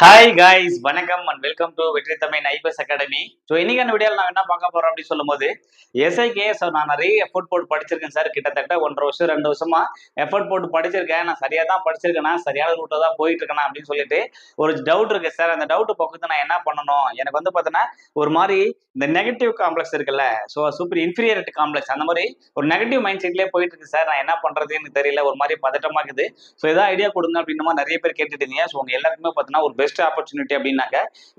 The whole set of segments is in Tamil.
ஹாய் காய்ஸ் வணக்கம் and welcome to Vetri Tamil IPS academy so இன்னைக்கான வீடியோவில் நான் என்ன பார்க்க போறோம் அப்படின்னு சொல்லும்போது எஸ்ஐகே சார் நான் நிறைய எஃபோர்ட் போட்டு படிச்சிருக்கேன் சார் கிட்டத்தட்ட ஒன்றரை வருஷம் ரெண்டு வருஷமா எஃபோர்ட் போட்டு படிச்சிருக்கேன். நான் சரியா தான் படிச்சிருக்கேனா சரியான ரூட்டை தான் போயிட்டு இருக்கேன் அப்படின்னு சொல்லிட்டு ஒரு டவுட் இருக்கு சார் அந்த டவுட் பக்கத்து நான் என்ன பண்ணணும்? எனக்கு வந்து பார்த்தீங்கன்னா ஒரு மாதிரி இந்த நெகட்டிவ் காம்ப்ளெக்ஸ் இருக்குல்ல ஸோ சூப்பர் இன்ஃபீரியாரிட்டி காம்ப்ளெக்ஸ் அந்த மாதிரி ஒரு நெகட்டிவ் மைண்ட் செட்லேயே போயிட்டு இருக்கு சார் நான் என்ன பண்றதுன்னு தெரியல. ஒரு மாதிரி பதட்டமா இருக்குது. ஸோ ஏதாவது ஐடியா கொடுங்க அப்படின்னு நிறைய பேர் கேட்டுட்டு இருந்தீங்க. ஸோ உங்க எல்லாருக்குமே பார்த்தீங்கன்னா ஒரு பெஸ்ட் ஆப்பர்ச்சுனிட்டி அப்படின்னாக்க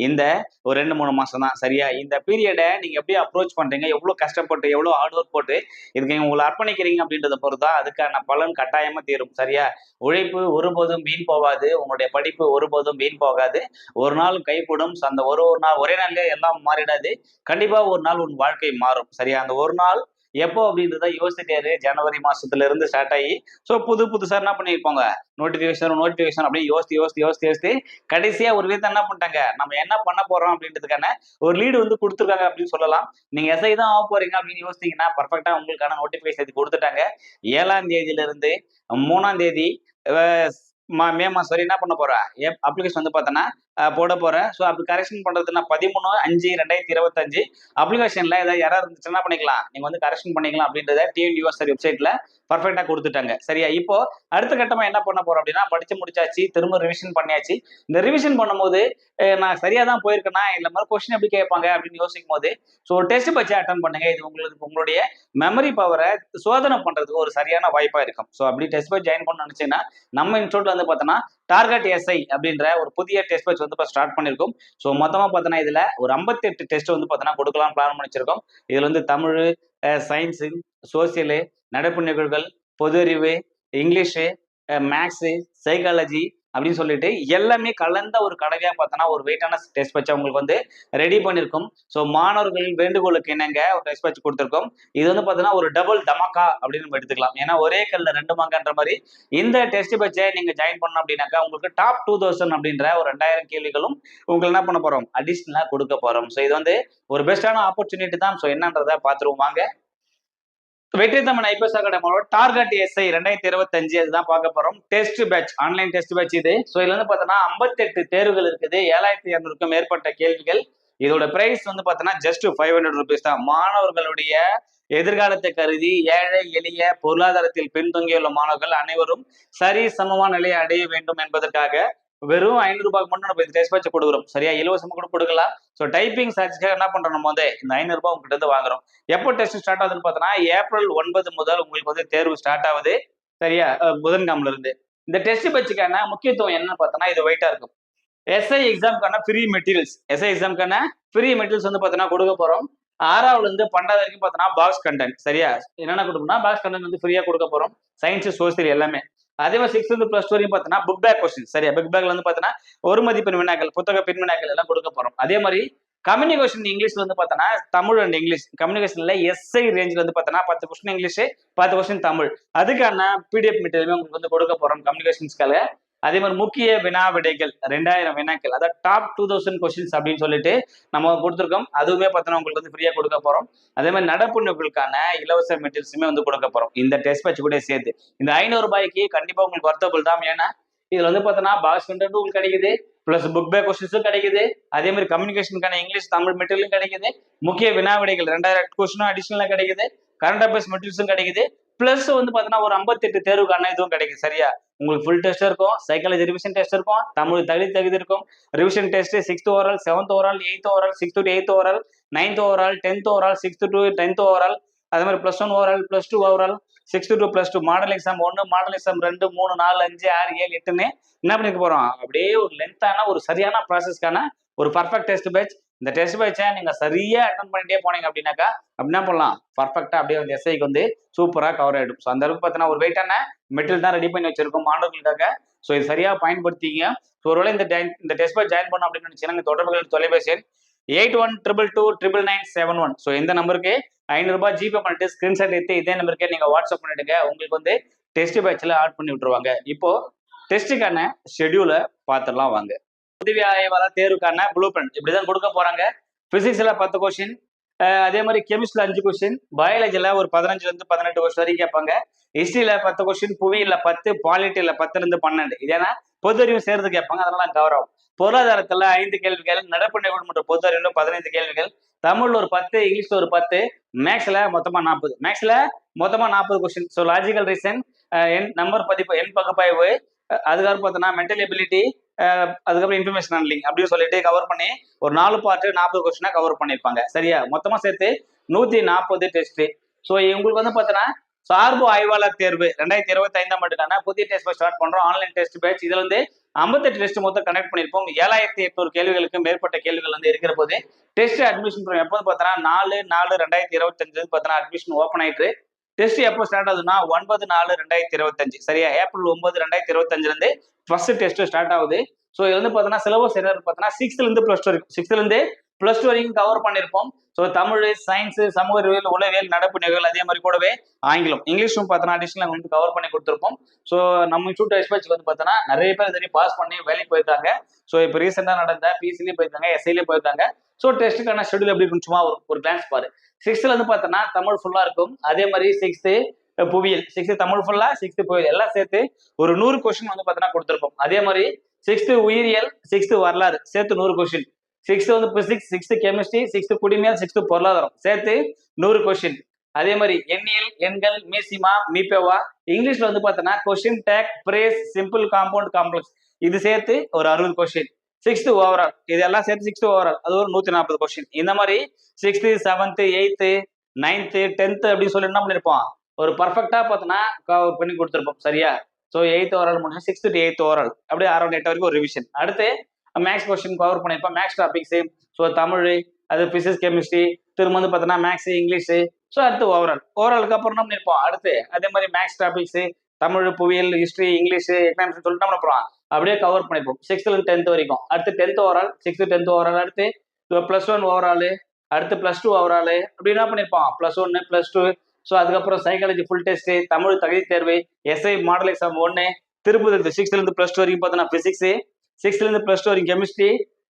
இந்த ஒரு ரெண்டு மூணு மாசம் தான். சரியா? இந்த பீரியடை நீங்க எப்படி அப்ரோச் பண்றீங்க? எவ்வளவு கஷ்டப்பட்டு எவ்வளவு ஹார்ட் ஒர்க் போட்டு இதுக்கு நீங்கள் உங்களை அர்ப்பணிக்கிறீங்க அப்படின்றத பொறுத்தா அதுக்கான பலன் கட்டாயமா தீரும். சரியா? உழைப்பு ஒருபோதும் வீண் போகாது. உங்களுடைய படிப்பு ஒருபோதும் வீண் போகாது. ஒரு நாள் கைப்படும் அந்த ஒரு ஒரு நாள் ஒரே நாள்லயே எல்லாம் மாறிடாது. கண்டிப்பா ஒரு நாள் உன் வாழ்க்கை மாறும். சரியா? அந்த ஒரு நாள் எப்போ அப்படின்றத யோசிச்சிட்டாரு ஜனவரி மாசத்துல இருந்து ஸ்டார்ட் ஆகி ஸோ புது புதுசா என்ன பண்ணியிருப்பாங்க? நோட்டிஃபிகேஷன் நோட்டிஃபிகேஷன் அப்படின்னு யோசித்து யோசித்து யோசித்து யோசித்து கடைசியா ஒரு விதத்தை என்ன பண்ணிட்டாங்க? நம்ம என்ன பண்ண போறோம் அப்படின்றதுக்கான ஒரு லீடு வந்து கொடுத்துருக்காங்க அப்படின்னு சொல்லலாம். நீங்க எஸ்ஐ தான் ஆக போறீங்க அப்படின்னு யோசித்தீங்கன்னா பர்ஃபெக்டா உங்களுக்கான நோட்டிஃபிகேஷன் கொடுத்துட்டாங்க. ஏழாம் தேதியில இருந்து மூணாம் தேதி மா- மே மாசம் வரை என்ன பண்ண போறா? அப்ளிகேஷன் வந்து பார்த்தோன்னா போட போறேன். ஸோ அப்படி கரெக்ஷன் பண்றதுன்னா பதிமூணு அஞ்சு ரெண்டாயிரத்தி இருபத்தஞ்சு அப்ளிகேஷன்ல ஏதாவது யாராவது இருந்துச்சுன்னா என்ன பண்ணிக்கலாம்? நீங்க வந்து கரெக்ஷன் பண்ணிக்கலாம் அப்படின்றத டிஎன் யூஎஸ்ஆர் வெப்சைட்ல பர்ஃபெக்டா கொடுத்துட்டாங்க. சரியா? இப்போ அடுத்த கட்டமா என்ன பண்ண போறோம் அப்படின்னா படிச்சு முடிச்சாச்சு திரும்ப ரிவிஷன் பண்ணியாச்சு. இந்த ரிவிஷன் பண்ணும்போது நான் சரியா தான் போயிருக்கேனா? இந்த மாதிரி கொஸ்டின் எப்படி கேட்பாங்க? அப்படின்னு யோசிக்கும் போது ஸோ ஒரு டெஸ்ட் வச்சு அட்டன் பண்ணுங்க. இது உங்களுக்கு உங்களுடைய மெமரி பவரை சோதனை பண்றதுக்கு ஒரு சரியான வாய்ப்பா இருக்கும். ஸோ அப்படி டெஸ்ட் பேட்ச் ஜாயின் பண்ண நினைச்சீங்கன்னா நம்ம இன்ஸ்டியூட்ல வந்து பார்த்தோன்னா டார்கெட் எஸ்ஐ அப்படின்ற ஒரு புதிய டெஸ்ட் பேட்ச் வந்து இப்போ ஸ்டார்ட் பண்ணியிருக்கோம் ஸோ மொத்தமாக பார்த்தோன்னா இதில் ஒரு ஐம்பத்தெட்டு டெஸ்ட் வந்து பார்த்தோன்னா கொடுக்கலாம் பிளான் பண்ணிச்சிருக்கோம். இதில் வந்து தமிழ் சயின்ஸு சோசியலு நடப்பு நிகழ்வுகள் பொது அறிவு இங்கிலீஷு மேக்ஸு சைக்காலஜி அப்படின்னு சொல்லிட்டு எல்லாமே கலந்த ஒரு கடையாக பார்த்தோன்னா ஒரு வெயிட்டான டெஸ்ட் பேட்ச் உங்களுக்கு வந்து ரெடி பண்ணியிருக்கும் ஸோ மாணவர்கள் வேண்டுகோளுக்கு என்னங்க? ஒரு டெஸ்ட் பேட்ச் கொடுத்துருக்கோம். இது வந்து பார்த்தோன்னா ஒரு டபுள் தமக்கா அப்படின்னு நம்ம எடுத்துக்கலாம். ஏன்னா ஒரே கல்ல ரெண்டு மாங்கன்ற மாதிரி இந்த டெஸ்ட் பேட்சை நீங்க ஜாயின் பண்ணோம் அப்படின்னாக்கா உங்களுக்கு டாப் டூ தௌசண்ட் அப்படின்ற ஒரு ரெண்டாயிரம் கேள்விகளும் உங்களுக்கு என்ன பண்ண போறோம்? அடிஷ்னலா கொடுக்க போறோம். ஸோ இது வந்து ஒரு பெஸ்டான ஆப்பர்ச்சுனிட்டி தான். ஸோ என்னன்றதை பார்த்துருவோம். வாங்க. வெற்றி தமிழ் ஐபிஎஸ் அகாடமியோட டார்கெட் எஸ்ஐ ரெண்டாயிரத்தி இருபத்தஞ்சு அதுதான் பார்க்க போறோம். Test batch online test batch இது. ஸோ இதுல வந்து பார்த்தோன்னா ஐம்பத்தெட்டு தேர்வுகள் இருக்குது. ஏழாயிரத்தி இரநூறுக்கும் மேற்பட்ட கேள்விகள். இதோட பிரைஸ் வந்து பார்த்தோன்னா ஜஸ்ட் ஃபைவ் ஹண்ட்ரட் ருபீஸ் தான். மாணவர்களுடைய எதிர்காலத்தை கருதி ஏழை எளிய பொருளாதாரத்தில் பின்தங்கியுள்ள மாணவர்கள் அனைவரும் சரி சமமான நிலையை அடைய வேண்டும் என்பதற்காக வெறும் ஐநூறு ரூபாய்க்கு மட்டும் நம்ம இந்த டெஸ்ட் பேட்ச் கொடுக்குறோம். சரியா? இலவசமா கூட கொடுக்கலாம். ஸோ டைப்பிங் சார்ஜ்க்காக என்ன பண்றோம் நம்ம வந்து? இந்த ஐநூறு ரூபாய் உங்ககிட்ட இருந்து வாங்குறோம். எப்போ டெஸ்ட் ஸ்டார்ட் ஆகுதுன்னு பார்த்தோன்னா ஏப்ரல் ஒன்பது முதல் உங்களுக்கு வந்து தேர்வு ஸ்டார்ட் ஆகுது. சரியா? அஹ் இருந்து. இந்த டெஸ்ட் பேட்சுக்கான முக்கியத்துவம் என்னன்னு பார்த்தோன்னா இது வெயிட்டா இருக்கும். எஸ்ஐ எக்ஸாம்க்கான ஃப்ரீ மெட்டீரியல்ஸ் எஸ்ஐ எக்ஸாம்க்கான ஃப்ரீ மெட்டீரியல்ஸ் வந்து பார்த்தோன்னா கொடுக்க போறோம். ஆறாவதுல இருந்து பன்னெண்டாவது வரைக்கும் பார்த்தோன்னா பாக்ஸ் கண்டென்ட் சரியா? என்னென்ன கொடுக்கணும்னா பாக்ஸ் கண்டென்ட் வந்து ஃப்ரீயா கொடுக்க போறோம். சயின்ஸ் சோசியல் எல்லாமே. அதே மாதிரி சிக்ஸ்த் இருந்து பிளஸ் டூ வரையும் பார்த்தீங்கன்னா புக் பேக் கொஸ்டின் சரியா? புக் பேக்ல வந்து பார்த்தீங்கன்னா ஒரு மதிப்பெண் வினாக்கள் புத்தக பெண் வினாக்கள் எல்லாம் கொடுக்க போறோம். அதே மாதிரி கம்யூனிகேஷன் இங்கிலீஷ்ல வந்து பார்த்தோன்னா தமிழ் அண்ட் இங்கிலீஷ் கம்யூனிகேஷன்ல எஸ்ஐ ரேஞ்சில் வந்து பார்த்தோன்னா பத்து கொஸ்டின் இங்கிலீஷ் பத்து கொஸ்டின் தமிழ். அதுக்கான பிடிஎஃப் மெட்டீரியலுமே உங்களுக்கு வந்து கொடுக்க போறோம் கம்யூனிகேஷன்ஸ்க்காக அதே மாதிரி முக்கிய வினா விடைகள் ரெண்டாயிரம் வினாக்கள் அதாவது டாப் டூ தௌசண்ட் கொஸ்டின்ஸ் அப்படின்னு சொல்லிட்டு நம்ம கொடுத்துருக்கோம். அதுவுமே பார்த்தோன்னா உங்களுக்கு வந்து ஃப்ரீயா கொடுக்க போறோம். அதே மாதிரி நடப்பு இலவச மெட்டீரியல்ஸுமே வந்து கொடுக்க போறோம். இந்த டெஸ்ட் பேட்ச் கூட சேர்த்து. இந்த ஐநூறு ரூபாய்க்கு கண்டிப்பா உங்களுக்கு ஒர்த்தபிள் தான். ஏன்னா இதுல வந்து பார்த்தோன்னா பாஸ் கண்டென்ட் உங்களுக்கு கிடைக்குது. பிளஸ் புக் பேக் கொஸ்டின்ஸும் கிடைக்குது. அதே மாதிரி கம்யூனிகேஷனுக்கான இங்கிலீஷ் தமிழ் மெட்டீரியலும் கிடைக்குது. முக்கிய வினா விடைகள் ரெண்டாயிரம் கொஸ்டினும் அடிஷனலாக கிடைக்குது. கரண்ட் அஃபேர்ஸ் மெட்டீரியல்ஸும் கிடைக்குது. பிளஸ் வந்து பார்த்தீங்கன்னா ஒரு ஐம்பத்தெட்டு தேர்வுக்கான இதுவும் கிடைக்குது. சரியா? உங்களுக்கு ஃபுல் டெஸ்ட் இருக்கும் சைக்காலஜி ரிவிஷன் டெஸ்ட் இருக்கும் தமிழ் தகுதி தகுதி இருக்கும். Revision test sixth overall seventh overall eighth overall sixth to eighth overall ninth overall tenth overall sixth to tenth overall அதே மாதிரி plus one overall plus two overall sixth to plus two model exam ஒன்று மாடல் எக்ஸாம் ரெண்டு மூணு நாலு அஞ்சு ஆறு ஏழு எட்டுன்னு என்ன பண்ணிக்க போகிறோம் அப்படியே ஒரு லென்த்தான ஒரு சரியான ப்ராசஸ்க்கான ஒரு பர்ஃபெக்ட் டெஸ்ட் பேட்ச் இந்த டெஸ்ட் பேட்சை நீங்க சரியா அட்டன் பண்ணிட்டே போனீங்க அப்படின்னாக்கா அப்படின்னா பண்ணலாம் பர்ஃபெக்டா அப்படியே வந்து எஸ்ஐக்கு வந்து சூப்பரா கவர் ஆயிடும். ஸோ அந்த அளவுக்கு பார்த்தீங்கன்னா ஒரு வெயிட்டான மெட்டீரியல் தான் ரெடி பண்ணி வச்சிருக்கோம் மாணவர்களுக்காக. ஸோ இது சரியா பயன்படுத்திங்க. ஸோ ஒருவேளை இந்த இந்த டெஸ்ட் பேட்ச் ஜாயின் பண்ணோம் அப்படின்னு நினைச்சீங்கன்னா தொடர்புகள் தொலைபேசி eight one triple two triple nine seven one so இந்த நம்பருக்கு ஐநூறுரூபா ஜிபே பண்ணிட்டு ஸ்கிரீன்ஷாட் எடுத்து இதே நம்பருக்கே நீங்க வாட்ஸ்அப் பண்ணிடுங்க. உங்களுக்கு வந்து டெஸ்ட் பேட்சில் ஆட் பண்ணி விட்டுருவாங்க. இப்போ டெஸ்ட்டுக்கான ஷெடியூலை பார்த்துடலாம் வாங்க. உதவி ஆய்வாளர் தேர்வுக்கான ப்ளூ பிரிண்ட் இப்படிதான் கொடுக்க போறாங்க. பிசிக்ஸ்ல பத்து கொஸ்டின் அதே மாதிரி கெமிஸ்ட்ரியில் அஞ்சு கொஸ்டின் பயாலஜியில் ஒரு பதினஞ்சுலேருந்து பதினெட்டு கொஸ்டின் வரைக்கும் கேட்பாங்க. ஹிஸ்ட்ரியில் பத்து கொஸ்டின் புவியில் பத்து பாலிட்டியில் பத்துல இருந்து பன்னெண்டு. இது ஏன்னா பொது அறிவு சேர்ந்து கேட்பாங்க. அதனால கௌரவம். பொருளாதாரத்தில் ஐந்து கேள்விகள் நடப்பு நிகழ்வு பொறுத்தவரையில பதினைந்து கேள்விகள் தமிழ்ல ஒரு பத்து இங்கிலீஷ்ல ஒரு பத்து மேக்ஸ்ல மொத்தமா நாற்பது. மேக்ஸ்ல மொத்தமா நாற்பது question so logical reasoning number பதிப்பு எண் பகுப்பாய்வு அதுக்கப்புறம் பார்த்தோன்னா மென்டல் எபிலிட்டி அதுக்கப்புறம் இன்ஃபர்மேஷன் ஹேண்ட்லிங் அப்படின்னு சொல்லிட்டு கவர் பண்ணி ஒரு நாலு பார்ட்டு நாற்பது கொஸ்டினா கவர் பண்ணியிருப்பாங்க. சரியா? மொத்தமாக சேர்த்து நூற்றி நாற்பது டெஸ்ட் ஸோ இவங்களுக்கு வந்து பார்த்தோன்னா சார்பு ஆய்வாளர் தேர்வு ரெண்டாயிரத்தி இருபத்தி ஐந்தாம் ஆண்டுக்கான புதிய டெஸ்ட் ஸ்டார்ட் பண்ணுறோம் ஆன்லைன் டெஸ்ட் பேட்ச் இதில் வந்து ஐம்பத்தெட்டு டெஸ்ட் மொத்தம் கனெக்ட் பண்ணியிருப்போம். ஏழாயிரத்தி எட்நூறு கேள்விகளுக்கு மேற்பட்ட கேள்விகள் வந்து இருக்கிற போது டெஸ்ட் அட்மிஷன் எப்போது பார்த்தோன்னா நாலு நாலு ரெண்டாயிரத்தி இருபத்தஞ்சு பார்த்தோன்னா அட்மிஷன் ஓப்பன் ஆயிட்டு டெஸ்ட் எப்போ ஸ்டார்ட் ஆகுதுன்னா ஒன்பது நாலு ரெண்டாயிரத்தி இருபத்தஞ்சு. சரியா? ஏப்ரல் ஒன்பது ரெண்டாயிரத்தி இருபத்தஞ்சுல இருந்து ஃபர்ஸ்ட் டெஸ்ட் ஸ்டார்ட் ஆகுது. ஸோ இது வந்து பார்த்தோன்னா சிலபஸ் என்ன பார்த்தோன்னா சிக்ஸ்த்ல இருந்து டூ வரைக்கும். சிக்ஸ்த்ல இருந்து டூ வரைக்கும் கவர் பண்ணியிருப்போம். ஸோ தமிழ் சயின்ஸ் சமூக அறிவியல் உளவியல் நடப்பு நிகழ்வுகள் அதே மாதிரி கூடவே ஆங்கிலம். இங்கிலீஷும் பார்த்தோன்னா அடிஷனல் வந்து கவர் பண்ணி கொடுத்துருப்போம். ஸோ நம்ம இன்ஸ்டியூட் எக்ஸ்பர்ட்ஸ்க்கு வந்து பார்த்தோன்னா நிறைய பேர் தெரியும் பாஸ் பண்ணி வேலைக்கு போயிருக்காங்க. ஸோ இப்போ ரீசெண்டாக நடந்த பிசிலையும் போயிருக்காங்க எஸ்ஐலையும் போயிருக்காங்க. ஸோ டெஸ்ட்டுக்கான ஷெடியூல் எப்படி இருக்குன்னு சும்மா ஒரு ஒரு கிளான்ஸ் பாரு. சிக்ஸ்த்ல இருந்து பார்த்தோம்னா தமிழ் ஃபுல்லா இருக்கும். அதே மாதிரி சிக்ஸ்த்து புவியியல். சிக்ஸ்த்து தமிழ் ஃபுல்லா சிக்ஸ்த்து புவியியல். எல்லாம் சேர்த்து ஒரு நூறு கொஸ்டின் வந்து பார்த்தோன்னா கொடுத்துருக்கோம் அதே மாதிரி சிக்ஸ்த்து உயிரியல் சிக்ஸ்த்து வரலாறு. சேர்த்து நூறு கொஸ்டின் சிக்ஸ்த்து வந்து பிசிக்ஸ் சிக்ஸ்த்து கெமிஸ்ட்ரி சிக்ஸ்த்து குடிமையல் சிக்ஸ்த்து பொருளாதாரம். சேர்த்து நூறு கொஸ்டின் அதே மாதிரி எண்ணியல் எண்கள் மீசிமா மீபேவா இங்கிலீஷ்ல வந்து பார்த்தோன்னா question tag phrase simple compound complex இது சேர்த்து ஒரு அறுபது கொஸ்டின் சிக்ஸ்த்து ஓவரால் இதெல்லாம் சேர்த்து சிக்ஸ்த்து ஓவரால் அது ஒரு நூத்தி நாற்பது கொஸ்டின் இந்த மாதிரி sixth seventh eighth ninth tenth அப்படின்னு சொல்லி என்ன பண்ணிருப்போம்? ஒரு பர்ஃபெக்டா பார்த்தோன்னா கவர் பண்ணி கொடுத்துருப்போம். சரியா? ஸோ எயித் ஓவரால் முடிஞ்சா சிக்ஸ்த் டு எயித் ஓவரால் அப்படியே அரௌண்ட் எட்டு வரைக்கும் ஒரு ரிவிஷன் அடுத்து மேக்ஸ் கொஸ்டின் கவர் பண்ணியிருப்போம் மேக்ஸ் டாபிக்ஸ் ஸோ தமிழ் அது பிசிக்ஸ் கெமிஸ்ட்ரி திரும்ப வந்து பார்த்தோன்னா மேக்ஸ் இங்கிலீஷு ஸோ அடுத்து ஓவரால் ஓவராலுக்கு அப்புறம் என்ன பண்ணிருப்போம்? அடுத்து அதே மாதிரி மேக்ஸ் டாபிக்ஸ் தமிழ் புவியியல் ஹிஸ்ட்ரி இங்கிலீஷ் எக்கனாமிக்ஸ் சொல்லிட்டு நம்ம அப்புறம் அப்படியே கவர் பண்ணிப்போம். சிக்ஸ்த்ல இருந்து டென்த் வரைக்கும். அடுத்து tenth overall sixth tenth overall அடுத்து பிளஸ் ஒன் ஓவரால் அடுத்து பிளஸ் டூ ஓவரால் அப்படி என்ன பண்ணிருப்போம் பிளஸ் ஒன்னு பிளஸ் டூ ஸோ அதுக்கப்புறம் சைக்காலஜி ஃபுல் டெஸ்ட் தமிழ் தகுதி தேர்வு எஸ்ஐ மாடல் எக்ஸாம் ஒன்று திருப்பதி சிக்ஸ்த்ல இருந்து பிளஸ் டூ வரைக்கும் பார்த்தோன்னா பிசிக்ஸ் சிக்ஸ்த்ல இருந்து பிளஸ் டூ வரைக்கும் கெமிஸ்ட்ரி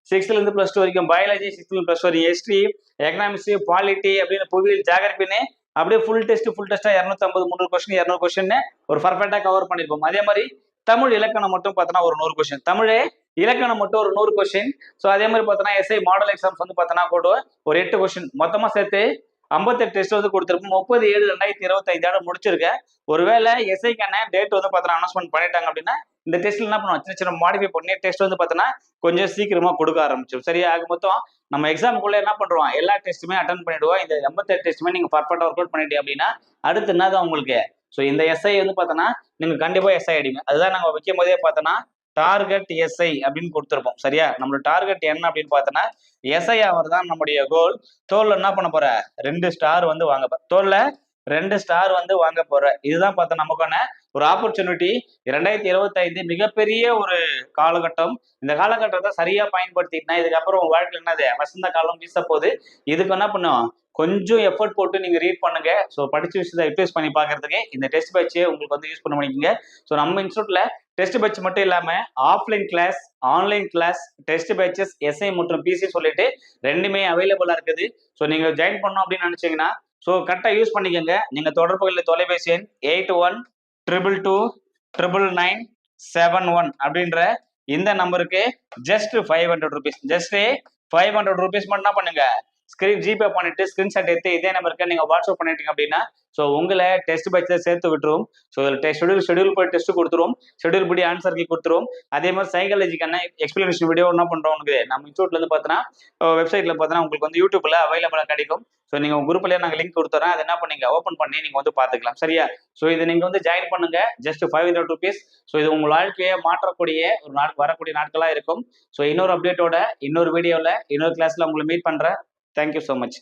சிக்ஸ்த்ல இருந்து பிளஸ் டூ வரைக்கும் பயாலஜி சிக்ஸ்த்ல பிளஸ் டூ வரைக்கும் ஹிஸ்ட்ரி எக்கனாமிக்ஸ் பாலிட்டி அப்படின்னு புவியியல் ஜாகிரபின்னு அப்படியே ஃபுல் டெஸ்ட் ஃபுல் டெஸ்ட்டாக இரநூத்தம்பது மூன்று கொஸ்டின் இரநூறு கொஸ்டின் ஒரு பர்ஃபெக்டாக கவர் பண்ணியிருப்போம் அதே மாதிரி தமிழ் இலக்கணம் மட்டும் பார்த்தோன்னா ஒரு நூறு கொஸ்டின் தமிழே இலக்கணம் மட்டும் ஒரு நூறு கொஸ்டின் ஸோ அதே மாதிரி பார்த்தோன்னா எஸ்ஐ மாடல் எக்ஸாம்ஸ் வந்து பார்த்தோன்னா கூட ஒரு எட்டு கொஸ்டின் மொத்தமாக சேர்த்து ஐம்பத்தெட்டு டெஸ்ட் வந்து கொடுத்துருப்போம் முப்பது ஏழு ரெண்டாயிரத்தி இருபத்தைந்தோட முடிச்சிருக்கேன். ஒருவேளை எஸ்ஐக்கான டேட் வந்து பார்த்தோன்னா அனௌன்ஸ்மெண்ட் பண்ணிட்டாங்க அப்படின்னா இந்த டெஸ்ட்ல என்ன பண்ணுவோம்? சின்ன சின்ன மாடிஃபை பண்ணி டெஸ்ட் வந்து பார்த்தோன்னா கொஞ்சம் சீக்கிரமா கொடுக்க ஆரம்பிச்சிடும் சரியா ஆக மொத்தம் நம்ம எக்ஸாமுக்குள்ள என்ன பண்றோம்? எல்லா டெஸ்ட்டுமே அட்டன் பண்ணிடுவோம். இந்த எண்பத்தெட்டு டெஸ்ட்டுமே நீங்க பர்ஃபெக்டா ஒர்க் அவுட் பண்ணிட்டீங்க அப்படின்னா அடுத்து என்னதான் உங்களுக்கு? ஸோ இந்த எஸ்ஐ வந்து பார்த்தோன்னா நீங்கள் கண்டிப்பாக எஸ்ஐ அடிங்க. அதுதான் நாங்கள் வைக்கும் போதே பார்த்தோன்னா டார்கெட் எஸ்ஐ அப்படின்னு கொடுத்துருப்போம். சரியா? நம்மளோட டார்கெட் என்ன அப்படின்னு பார்த்தோன்னா எஸ்ஐ அவர் தான் நம்முடைய கோல் தோல்ல என்ன பண்ண போற? ரெண்டு ஸ்டார் வந்து வாங்க தோலில் தோல்ல ரெண்டு ஸ்டார் வந்து வாங்க போற. இதுதான் பார்த்தா நமக்கான ஒரு ஆப்பர்ச்சுனிட்டி இரண்டாயிரத்தி இருபத்தி ஐந்து மிகப்பெரிய ஒரு காலகட்டம். இந்த காலகட்டத்தை சரியா பயன்படுத்திட்டா இதுக்கப்புறம் உங்க வாழ்க்கையில் என்னது வசந்த காலம் வீச போகுது. இதுக்கு என்ன பண்ணும் கொஞ்சம் எஃபர்ட் போட்டு நீங்க ரீட் பண்ணுங்க. ஸோ படிச்ச விஷயத்தை யூட்டிலைஸ் பண்ணி பார்க்கறதுக்கு இந்த டெஸ்ட் பேட்சே உங்களுக்கு வந்து யூஸ் பண்ண பண்ணிக்கோங்க. ஸோ நம்ம இன்ஸ்டியூட்ல டெஸ்ட் பேட்ச் மட்டும் இல்லாம offline class online class test batches SI மற்றும் பிசி சொல்லிட்டு ரெண்டுமே அவைலபிளா இருக்குது. ஸோ நீங்க ஜாயின் பண்ணணும் அப்படின்னு நினைச்சீங்கன்னா ஸோ கரெக்டாக யூஸ் பண்ணிக்கோங்க. நீங்கள் தொடர்புகளில் தொலைபேசி எண் eight one triple two triple nine seven one அப்படின்ற இந்த நம்பருக்கு just five hundred rupees just five hundred rupees மட்டும் என்ன பண்ணுங்க? ஸ்கிரீன் ஜிபே பண்ணிட்டு ஸ்கிரீன்ஷாட் எடுத்து இதே நம்பருக்கு நீங்க வாட்ஸ்அப் பண்ணிட்டீங்க அப்படின்னா ஸோ உங்களை டெஸ்ட் பேட்சில் சேர்த்து விட்டுரும். ஸோ ஷெடியூல் ஷெடியூல் போய் டெஸ்ட் கொடுத்துருவோம் ஷெடியூல் படி ஆன்சர் கீ கொடுத்துருவோம் அதே மாதிரி சைக்காலஜிக்கான எக்ஸ்பிளனேஷன் வீடியோ என்ன பண்ணுறோம் உங்களுக்கு நம்ம இன்ஸ்டியூட்ல இருந்து பார்த்தோன்னா வெப்சைட்ல பார்த்தோன்னா உங்களுக்கு வந்து யூடியூப்ல அவைலபிளாக கிடைக்கும். ஸோ நீங்கள் உங்க நாங்கள் லிங்க் கொடுத்துறோம். அதை என்ன பண்ணீங்க ஓப்பன் பண்ணி நீங்கள் வந்து பார்த்துக்கலாம். சரியா? ஸோ இது நீங்கள் வந்து ஜாயின் பண்ணுங்க. Just five hundred rupees so இது உங்கள் வாழ்க்கையை மாற்றக்கூடிய ஒரு நாள் வரக்கூடிய நாட்களா இருக்கும். ஸோ இன்னொரு அப்டேட்டோட இன்னொரு வீடியோவில் இன்னொரு கிளாஸ்ல உங்களை meet Thank you so much.